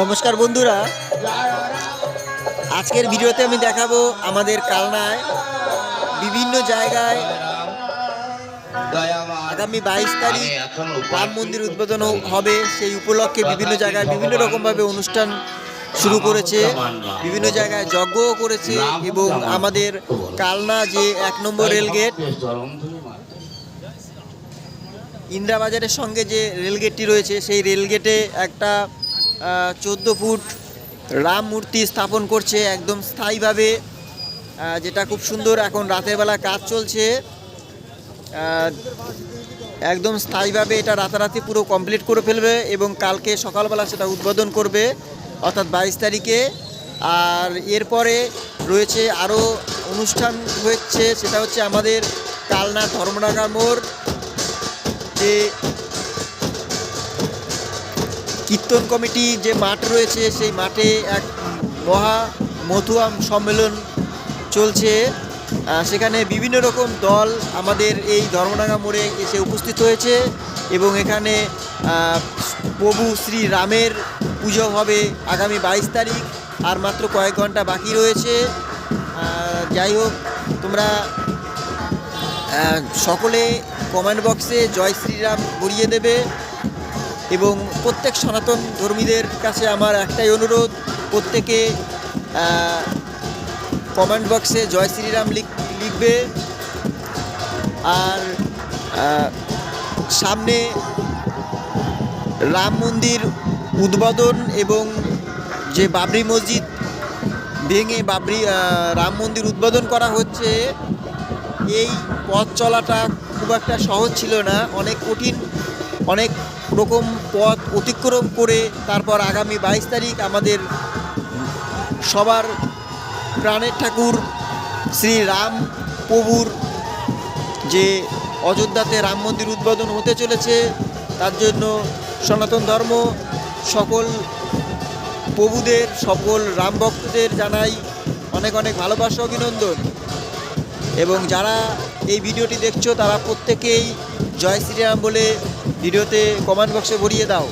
নমস্কার বন্ধুরা। আজকের ভিডিওতে আমি দেখাবো আমাদের কালনায় বিভিন্ন জায়গায় আগামী বাইশ তারিখ রাম মন্দির উদ্বোধন হবে। সেই উপলক্ষে বিভিন্ন জায়গায় বিভিন্ন রকমভাবে অনুষ্ঠান শুরু করেছে। বিভিন্ন জায়গায় যজ্ঞও করেছে এবং আমাদের কালনা যে এক নম্বর রেলগেট ইন্দিরাবাজারের সঙ্গে যে রেলগেটটি রয়েছে, সেই রেলগেটে একটা চোদ্দ ফুট রাম মূর্তি স্থাপন করছে একদম স্থায়ীভাবে যেটা খুব সুন্দর এখন রাতের বেলা কাজ চলছে। একদম স্থায়ীভাবে এটা রাতারাতি পুরো কমপ্লিট করে ফেলবে এবং কালকে সকালবেলা সেটা উদ্বোধন করবে, অর্থাৎ বাইশ তারিখে। আর এরপরে রয়েছে আরও অনুষ্ঠান হচ্ছে, সেটা হচ্ছে আমাদের কালনা ধর্মনগর মোড়, যে কীর্তন কমিটি যে মাঠ রয়েছে, সেই মাঠে এক মহা মধুয়াম সম্মেলন চলছে। সেখানে বিভিন্ন রকম দল আমাদের এই ধর্মডাঙ্গা মোড়ে এসে উপস্থিত হয়েছে এবং এখানে প্রভু শ্রী রামের পুজো হবে আগামী বাইশ তারিখ, আর মাত্র কয়েক ঘণ্টা বাকি রয়েছে। যাই হোক, তোমরা সকলে কমেন্ট বক্সে জয় শ্রীরাম ভরিয়ে দেবে। এবং প্রত্যেক সনাতন ধর্মীদের কাছে আমার একটাই অনুরোধ, প্রত্যেকে কমেন্ট বক্সে জয় শ্রীরাম লিখ- লিখবে। আর সামনে রাম মন্দির উদ্বোধন এবং যে বাবরি মসজিদ ভেঙে বাবরি রাম মন্দির উদ্বোধন করা হচ্ছে, এই পথ চলাটা খুব একটা সহজ ছিল না। অনেক কঠিন, অনেক রকম পথ অতিক্রম করে তারপর আগামী বাইশ তারিখ আমাদের সবার প্রাণের ঠাকুর শ্রী রাম প্রভুর যে অযোধ্যাতে রাম মন্দির উদ্বোধন হতে চলেছে, তার জন্য সনাতন ধর্ম সকল প্রভুদের, সকল রাম ভক্তদের জানাই অনেক অনেক ভালোবাসা, অভিনন্দন। এবং যারা এই ভিডিওটি দেখছ, তারা প্রত্যেকেই জয় শ্রীরাম বলে ভিডিওতে কমেন্ট বক্সে ভরিয়ে দাও।